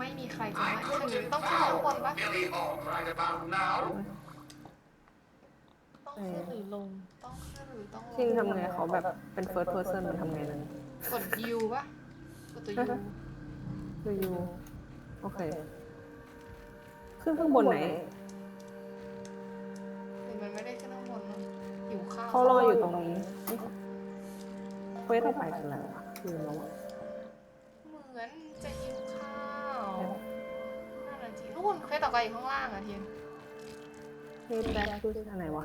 ไม่มีใครจะมาถึงต้องขึ้นข้างบนปะ Nearly all right about now. ต้องขึ้นหรือลง ต้องขึ้นหรือต้องลงชิงทำไงเขาแบบเป็น first person มันทำไงนั้นกด U ปะกดตัว U ดูยูโอเค ขึ้นข้างบนไหนหรือมันไม่ได้ขึ้นข้างบนมันหิวข้าวเขารออยู่ตรงนี้เควสต่อไปเป็นอะไรวะลืมแล้วอะ น่ะจริงนู่นเควสต่อไปอยู่ข้างล่างอะเทียนเควสแบ็คคืออะไรวะ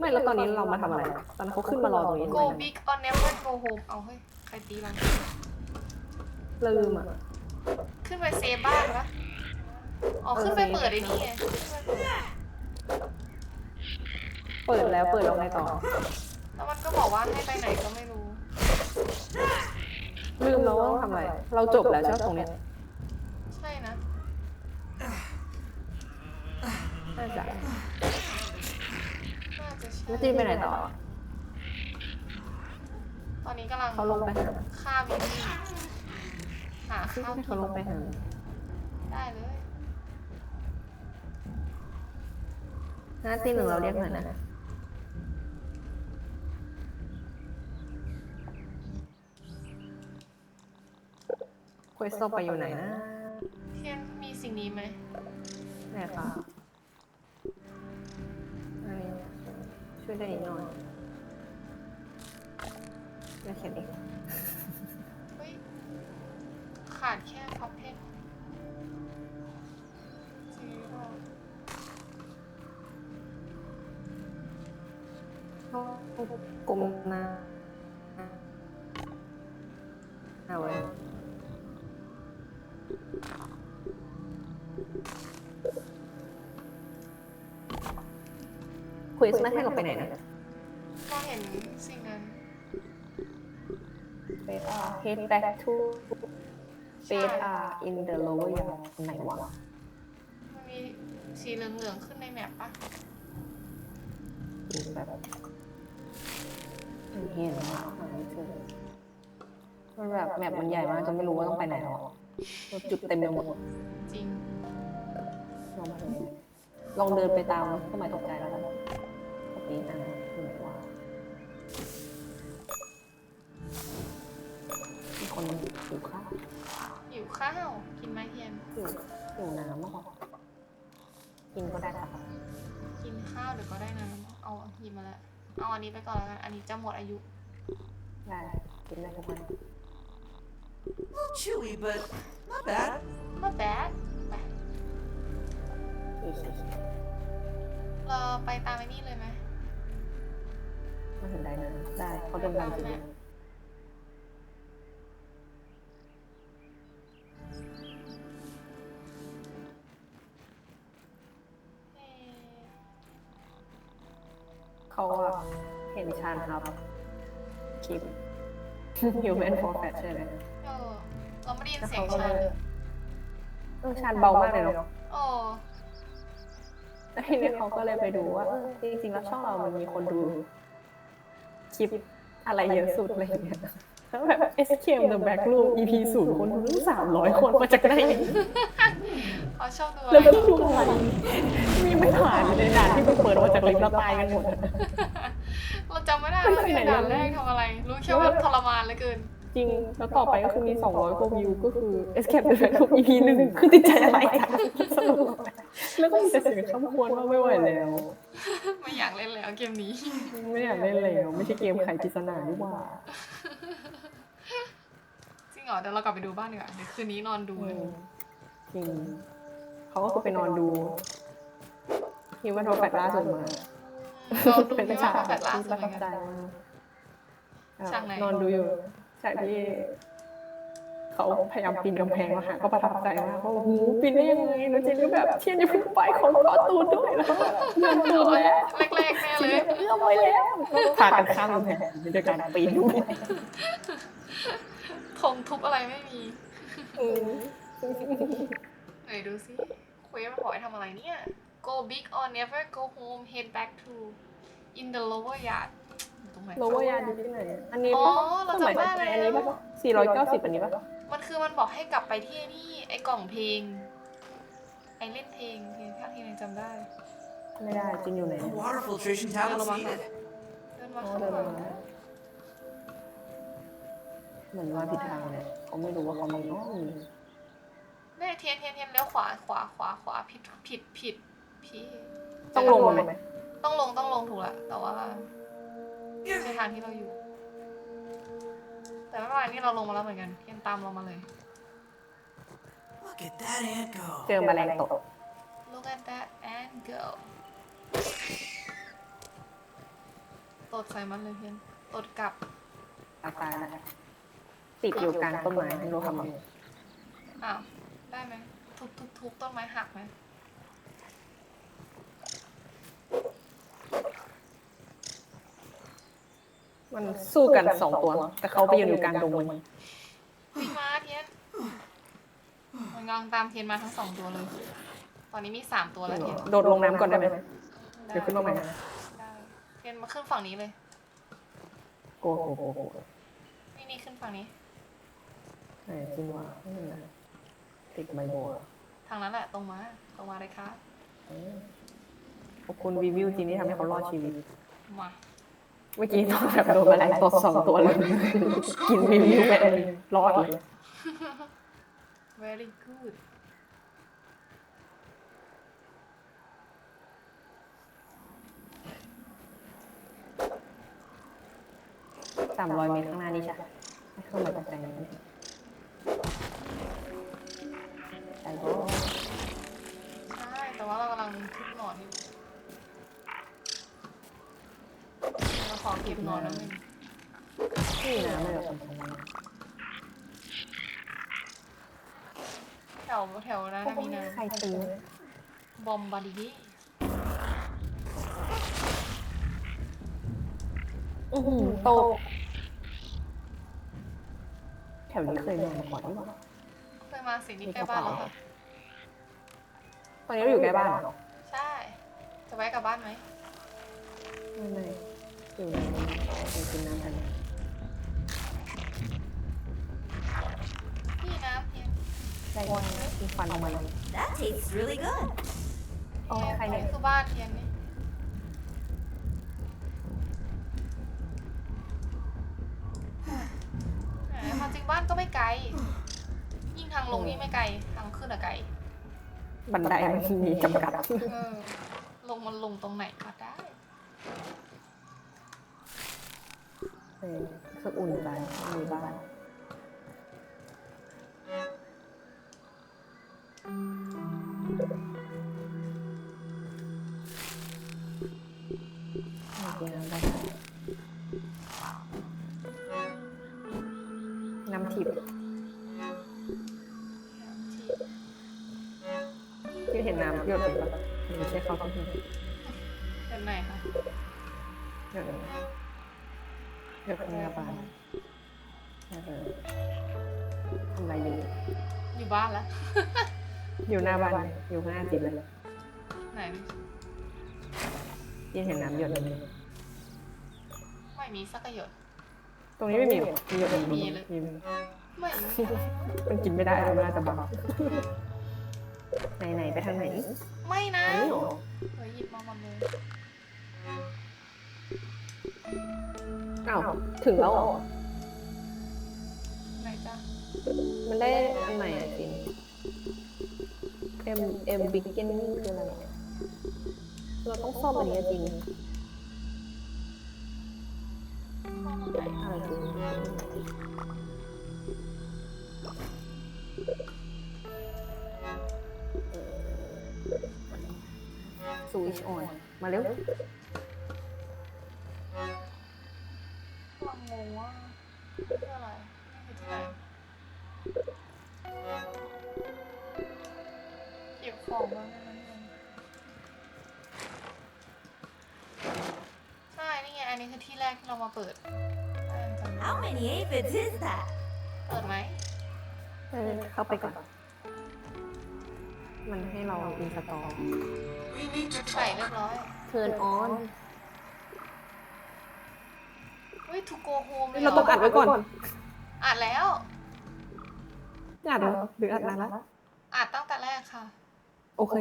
ไม่แล้วตอนนี้เรามาทำอะไร ตอนนนเขาขึ้นมารอตรงนี้ทำ Go ไมนะ big or never go home เอาเฮ้ยใครตีมันลืมอะ ขึ้นไปเซฟบ้านปะอ๋อขึ้นไปเปิดไอ้นี่ไงขึ้นไปเปิดเปิดแล้วเปิดแล้วไงต่อ แล้วมันก็บอกว่าให้ไปไหนก็ไม่รู้ ลืมแล้วว่าต้องทำอะไร เราจบแล้วใช่ไหมตรงเนี้ย ใช่นะ น่าจะน่าจะใช่แล้วจีนไปไหนต่อ ตอนนี้กำลังเขาลงไปหาฆ่าวินนี่หาข้าวให้กิเขานลงไปหาได้เลยหน้าที่หนึ่งเราเรียกหน่อยนะ เควสต่อไปอยู่ไหนนะ เทียนมีสิ่งนี้ไหมไหนคะ ช่วยได้อีกหน่อยไม่เขียนอีกเฮ้ยขาดแค่พับเพนจริงหรือเปล่ากลมหน้า คุยสมาให้เราไปไหนนะก็เห็นสิ่งนั้น head back to bed are in the lower yard ไหนวะมันมีสีเหลืองๆขึ้นในแมปปะแบบเห็นว่าหาไม่เจอมันแบบแมปมันใหญ่มากจนไม่รู้ว่าต้องไปไหนแล้วอะจุดเต็มไปหมดจริง ลองไปดูลองเดินไปตามสมัยตกใจแล้วกัน ปกติอะคือไหนวะมีคนหิวข้าวหิวข้าว กินไหมเทียน หิวหิวน้ำมากกว่ากินก็ได้ค่ะกินข้าวเดี๋ยวก็ได้นะเอาหยิบมาแล้วเอาอันนี้ไปก่อนแล้วกันอันนี้จะหมดอายุได้กินได้ทุกวัน Chewy, but not bad. not bad ไปเราไปตามไอ้นี่เลยไหม มาถึงได้นะได้เขาเดินตามจริงเอ่อเขาอะเห็นชานครับ คลิป Human for Fat ใช่ไหมเออเราไม่ได้ยินเสียงชาเลยเออชานเบามากเลยเนาะโอ้แล้วทีนี้เขาก็เลยไปดูว่าเออจริงๆแล้วช่องเรามันมีคนดูค ลิปอะไรเยอะสุดอะไรอย่างเงี้ยแล้วแบบ Escape the Back Room EP ศูนย์คนดูสามร้อยคนมาจากไหนเขาชอบดูอะแล้วไรก็ดูอะไรมีไม่ผ่านเลยด่านที่มันเปิดมาจากลิฟต์แล้วตายกันหมดอะเราจำไม่ได้ว่าเทียนด่านแรกทำอะไร รู้แค่ว่าทรมานเหลือเกิน จริง แล้วต่อไปก็คือมี 200กว่าวิวก็คือ Escape the Back Room EP หนึ่งคือติดใจอะไรกันสรุปแล้วก็มีแต่เสียงข้ามควรว่าไม่ไหวแล้ว ไม่อยากเล่นแล้วเกมนี้ ไม่อยากเล่นแล้ว ไม่ใช่เกมไขปริศนานี่หว่า จริงเหรอเดี๋ยวเรากลับไปดูบ้านดีกว่าเดี๋ยวคืนนี้นอนดูเลยจริงเขาก็คือไปนอนดูฮิวแมนโทรแฟกล่าสุดมาเราดูเป็นที่ฉาว่ากเขาแฟดล่าที่สุปดระเหมืทัอบนใจกันมากฉากไหนนอนดูอยู่ ฉากที่เขาพยายามปีนกำแพงมาหาก็ประทับใจมากเพราะว่าหูปีนได้ยังไงแล้วเจนก็แบบเทียนอย่าเพิ่งไปของก็ตูดด้วยแล้วก็แบบเงินตูดแล้วแรกๆแน่เลยเอื้อมไปแล้วพากันข้ามกำแพงโดยการปีนด้วยธงทุบอะไรไม่มีอืมไหนดูสิเควสมันบอกให้ทำอะไรเนี่ย go big or never go home head back to in the lower yard อยู่ ตรงไหน โลเวอร์ยาดีที่ไหนอันนี้อ๋อปะเราสมัยจำได้อันนี้แล้วปะสี่ร้อยเก้าสิบอันนี้ปะมันคือมันบอกให้กลับไปที่นี่ไอ้กล่องเพลง ไอ้เล่นเพลงเพลงภาคที่ยังจำได้ไม่ได้จินอยู่ไหน The water filtration tablet's Hello, needed. เดินมาอ๋อข้างเดินหลัมางเหมือนมาผิดทางเลยเขาไม่รู้ว่าเขามีอ๋อมีแม่เทียนเทียนเทียนเลี้ยวขวาขวาขวาขวาผิดผิดผิดพี่ต้องลงมาไหมต้องลงต้องลงถูกละแต่ว่าไม่ ใช่ทางที่เราอยู่ แต่ไม่เป็นไรนี่เราลงมาแล้วเหมือนกันเทียนตามเรามาเลย Look at that ant go. เจอแมลงตก Look at that and go ตดใส่มันเลยเพียนตดกลับตาตายแล้วติดอยู่กลางต้นไม้ไม่รู้ทำไงอ้าวได้ไหมทุบทุบทุบต้นไม้หักไหม มันสู้กันสองตัว แต่เขาไปยืนอยู่กลางดงมันวิ่งมาเทียนมันกำลังตามเทียนมาทั้งสองตัวเลย ตอนนี้มีสามตัวแล้วเทียนโดดลงน้ำก่อนได้ไหมเดี๋ยวขึ้นมาใหม่ได้เทียนมาขึ้นฝั่งนี้เลยโกลัวโกลัวโกลัวโกลัวนี่นี่ขึ้นฝั่งนี้ไหนจริงว่าไม่เป็นไรติดใบโบว์ทางนั้นแหละตรงมาตรงมาเลยครับขอบคุณรีวิวจริงที่ทำให้เขารอดชีวิตมา เมื่อกี้ตอนแบบโดนแมลงตกสองตัวเลย กินรีวิวไปอันหนึ่งรอดเลย very good สามร้อยเมตรข้างหน้านี่ใช่ให้เข้ามาตกแต่งนี้ ก็บหนอนแล้วนึงที่น้ำเลยแบบของมันแถวแถวนั้นนะมีน้ใครซื้อำบอมบาร์ดีอือหือโตกแถวนี้เคยมาก่อนหรือเปล่าเคยมาสินี่ใกล้บ้านแล้วค่ะตอนนี้เราอยู่ใกล้บ้านเหรอใช่ จะแวะกลับบ้านไหมไม่ไม่ อยู่ในในกินน้ำกันนี่น้ำเทียนใช่มีควันออกมาเลย That tastes really good. อ๋อใครเนี่ยคือบ้านเทียนนี่แหมความจริงบ้านก็ไม่ไกล ยิ่งทางลงนี่ไม่ไกล ทางขึ้นอะไกล บันไดมันมีจำกัด เออ ลงมันลงตรงไหน ก็ได้เออรู้สึกอุ่นใจมีบ้าน อยู่บ้านแล้ว อยู่หน้าบ้านเลยอยู่ข้างหน้าจิบเลยไหนดิยินเห็นน้ำหยดเลยไม่มีสักหยด ตรงนี้ไม่มีหรอมีหยดมีเลยมีไม่มีมันกินไม่ได้เลยมันน่าจะบังไหนไหนๆไปทางไหน ไม่นะอันนี้เหรอเฮ้ยหยิบมาหมดเลยอ้าวถึงแล้วเหรอไหนจ้ะมันได้อันไหนอะจริง M M beginning คืออะไรอะเราต้องซ่อมอันนี้อะจริงอะไรจริงสวิชออนมาเร็ว คือที่แรกที่เรามาเปิดใช่จำได้ How many aphids is that? เปิดไหมเออเข้าไปก่อน มันให้เราอินสตอล We need to ใส่ talk. เรียบร้อย turn on เฮ้ย to go home เลยเราต้องอัดไว้ก่อน อัดแล้ว อัดเหรอหรืออัดนานละ อัดตั้งแต่แรกค่ะ โอเค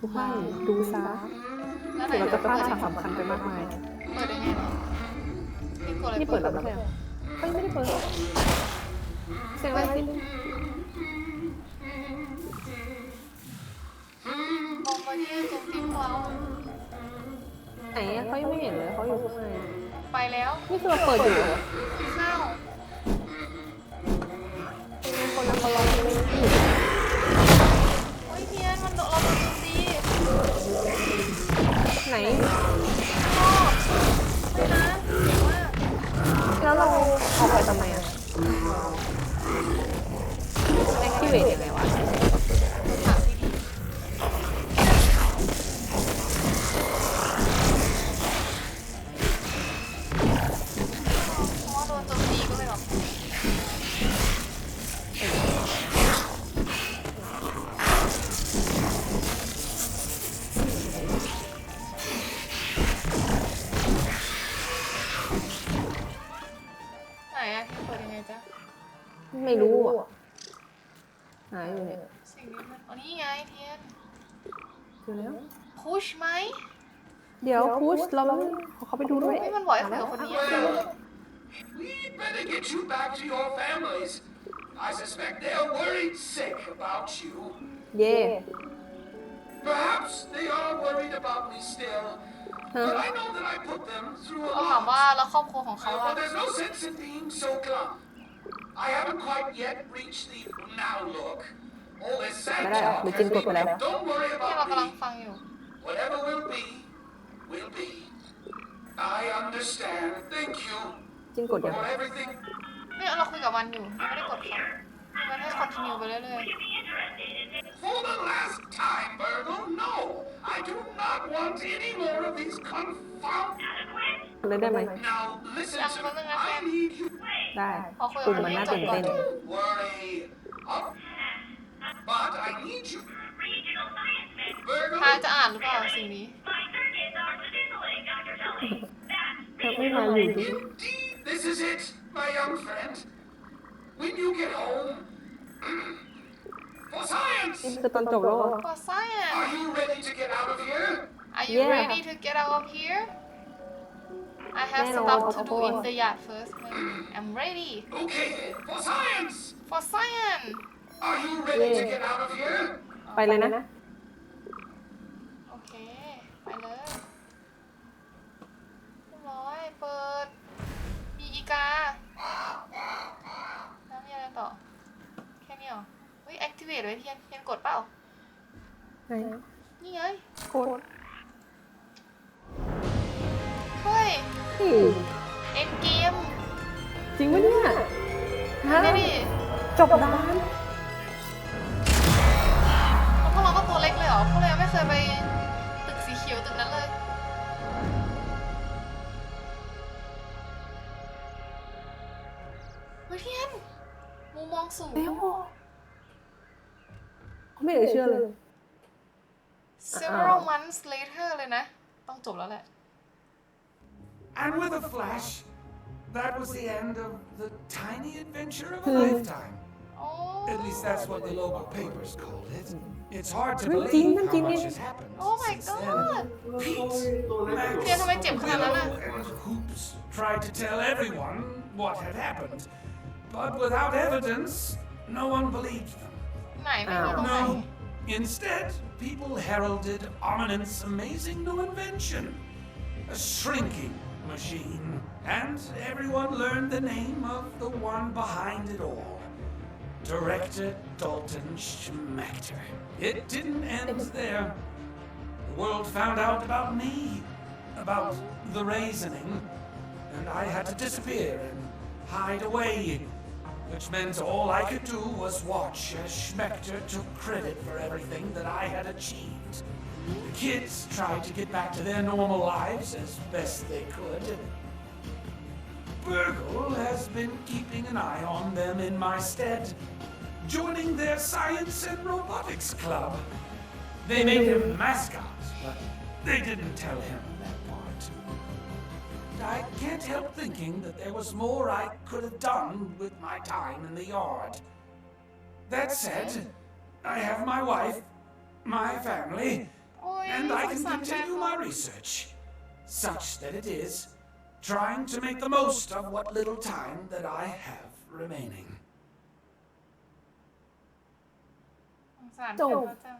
ทุกท่านดูซะแล้วไหนเดี๋ยวเราจะพลาดเปิฉากสำคัญไปมากมาย เปิดได้ไงเนี่ยพี่กดเลยนี่เปิดแล้วไม่ใช่เหรอเฮ้ยไม่ได้เปิดเสียงอะไรสิมองมาที่ตรงที่เราไหนอะเขายังไม่เห็นเลยเขาอยู่ข้างในไปแล้วนี่คือเราเปิดอยู่เหรอข้าวคนนั้นเขาร้องเพลงไม่ผิดโอ้ยเทียนมันโดนเราโดนโจมตีไหน เราออกไปทำไมอะแอคทีเวทยังไงวะ หาอยู่เนี่ยสิ่งนี้มันอ๋อนี่ไงเทียนเจอแล้ว พุชไหมเดี๋ยวพุชเราต้องขอเขาไปดูด้วยไม่มันบอกให้คุยกับคนนี้อะ Well, we'd better get you back to your families. I suspect they're worried sick about you. เย่ Perhaps they are worried about me still. But I know that I put them through a เราถาม lot. ว่าแล้วครอบครัวของเขา Uh, อะ but there's no sense in being so glum. I haven't quite yet reached the now look. All this sad ไม่ได้หรอ talk หรือ has จินกดไป been- แล้ว Don't worry ที่เรา about กำลัง me. ฟังอยู่ Whatever will be, will be. I understand. Thank you จินกดยัง for everything. เนี่ยเราคุยกับมันอยู่ยังไม่ได้กดเขามันให้คอนติเนียไปเรื่อย For the last time, Virgil, no. I do not want any more of these confound. เลยได้ไหม Now, listen Yeah, to well, me. then I I can- need you. ได้ๆพอคุยกลุ่กับมมันมันน่าจตื่บนก่อนเต้น Worry. Up. But I need you. Virgil, ทายจะอ่านหรือเปล่าสิ่งนี้ไม่มาอยู่ดิ indeed, this is it, my young friend. When you get home. For science! นี่คือตอนจบแล้วเหรอ For science Are you ready to get out of here? Are you Yeah. ready to get out of here I have แน่นอน stuff ขอ to โท do ษ in the yard first I'm ready Okay, then, for science! for science Are you ready to Yeah. get out of here? ไปเลยนะ โอเค ไปเลยเรียบร้อย เปิด มีอีกา แล้วมีอะไรต่อ แค่นี้เหรอเฮ้ย activate ไว้เทียนเทียนกดเปล่า ไหนนี่ไงกดเฮ้ยนี่ end game จริงปะเนี่ยฮะนี่ดิจบด้านแล้วพวกเราก็ตัวเล็กเลยเหรอ พวกเรายังไม่เคยไปตึกสีเขียวตึกนั้นเลย เฮ้ยเทียนมุมมองสูงแล้วเหรอไม่อยากจะเชื่อเลย several months later เลยนะ ต้องจบแล้วแหละ And with a flash, that was the end of the tiny adventure of a Hmm. lifetime. โอ้ At least that's what the local papers called it. It's hard to Hmm, believe Jin, how Jin, much Jin. has happened Oh my since then. god Pete, เทียนทำไมเจ็บขนาดนั้น Willow, อ่ะ and Hoops tried to tell everyone what had happened. But without evidence, no one believed them. ไหนไม่มีตรงไหน No. Instead, people heralded Armamente's amazing new invention a shrinking machine. And everyone learned the name of the one behind it all Director Dalton Schmechter. It didn't end there. The world found out about me, about the raising, and I had to disappear and hide away which meant all I could do was watch as Schmechter took credit for everything that I had achieved. The kids tried to get back to their normal lives as best they could. Burgle has been keeping an eye on them in my stead, joining their science and robotics club. They made him a mascot, but they didn't tell him that part. I can't help thinking that there was more I could have done with my time in the yard. That said, I have my wife, my family, and ส I ง can สารแฟน continue เขา my research, such that it is trying to make the most of what little time that I have remaining. สงสารจบแฟนเขาจัง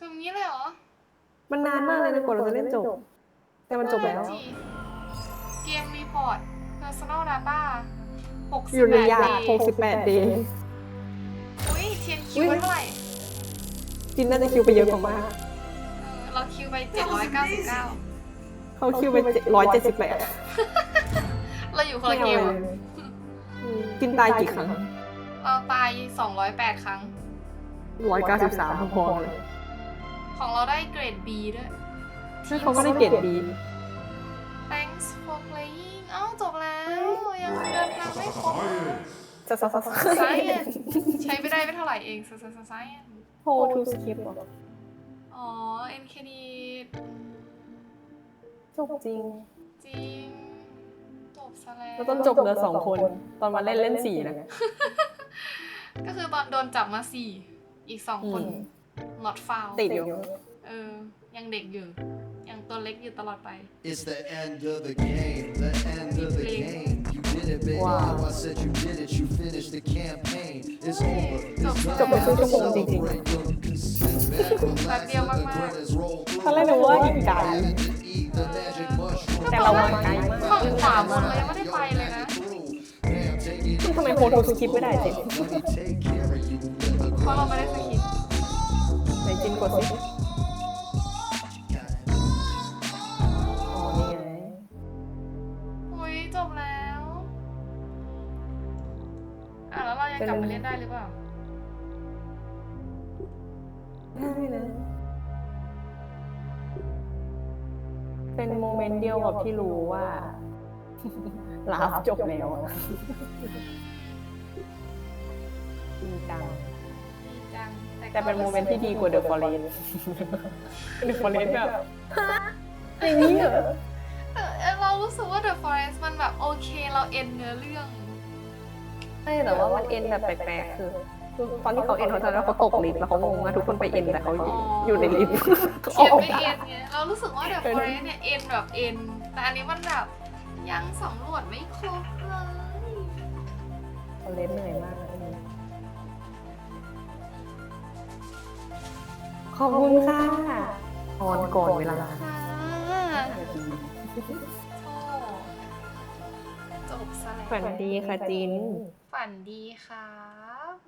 ถึงนี้เลยเหรอมันนานมากเลยนะกว่าเราจะเล่นจบ แต่มันจบแล้ว เกมรีพอร์ต personal data 68 อยู่ในยา day 68 day อุ้ยเทียนคิวไว้เท่าไหร่ จินน่าจะคิวไปเยอะกว่ามากเออเราคิวไป 799 เขาคิวไป178เราอยู่คนไม่ละเอาเกมเลอะยจินตายกี่ครั้งเราตาย208 ครั้ง193พอๆเลยของเราได้เกรด B ด้วยถ้าเขาก็ได้เกรดดี Thanks for playing เอ้าจบแล้ว ยังเดินทางไม่ครบจะซะซะซะ Science ใช้ไปได้ไม่เท่าไหร่เอง Science Hold to skip เหรออ๋อ NKD จบจริง จริง จบซะแล้วแล้วต้นจบเหลือสองคน ตอนมาเล่นเล่นสี่นะ ก็คือตอนโดนจับมาสี่ อีกสองคนอืม not found ติดอยู่ เออ ยังเด็กอยู่ ยังตัวเล็กอยู่ตลอดไป It's the end of the game, the end of the game. You did it, baby. Wow. I said you did it. You finished the campaign. It's over. It's จบ done. ไปครึ่งชั่วโมงจริง Celebrate your consent, man. Relax, dio let the mama. credits roll through. ตอนแรกนึกว่าอีกไกล And to eat the magic mushroom. แต่เรามาไกลมาก ฝั่งขวาหมดเลยไม่ได้ไปเลยนะ Damn, take it ทำไมโฮโทสคิปไม่ได้จิน Let me take care of you. Let the เพราะเราไม่ได้สคริปต์ไหนจินกดสิ กลับมาเล่นได้หรือเปล่าได้นะเป็นโมเมนต์เดียวกับที่รู้ว่าลาฟจบแล้วอะจริงจังดีจังแต่เป็นโมเมนต์ที่ดีกว่าเดอะฟอเรสเดอะฟอเรสแบบอย่างนี้เหรอเออเรารู้สึกว่า The Forest มันแบบโอเค เราเอ็นเนื้อเรื่อง ไม่แต่ว่ามันเอ็นแบบแปลกๆคือคือตอนที่เขาเอ็นเขาจะแล้วเขาตกลิฟต์แล้วเขางงว่าทุกคนไปเอ็นแต่เขาอยู่อ๋อออยู่ในลิฟต์เขียนออกไม่เอ็นไงเรารู้สึกว่า The เออ Forest เนี่ยเอ็นแบบเอ็นแต่อันนี้มันแบบยังสำรวจไม่ครบเลยเขาเล่นเหนื่อยมากนะขอบคุณค่ะออนก่อนเวลาค่ะโอ้จบซะแล้วฝันดีค่ะจิน ฝันดีครับ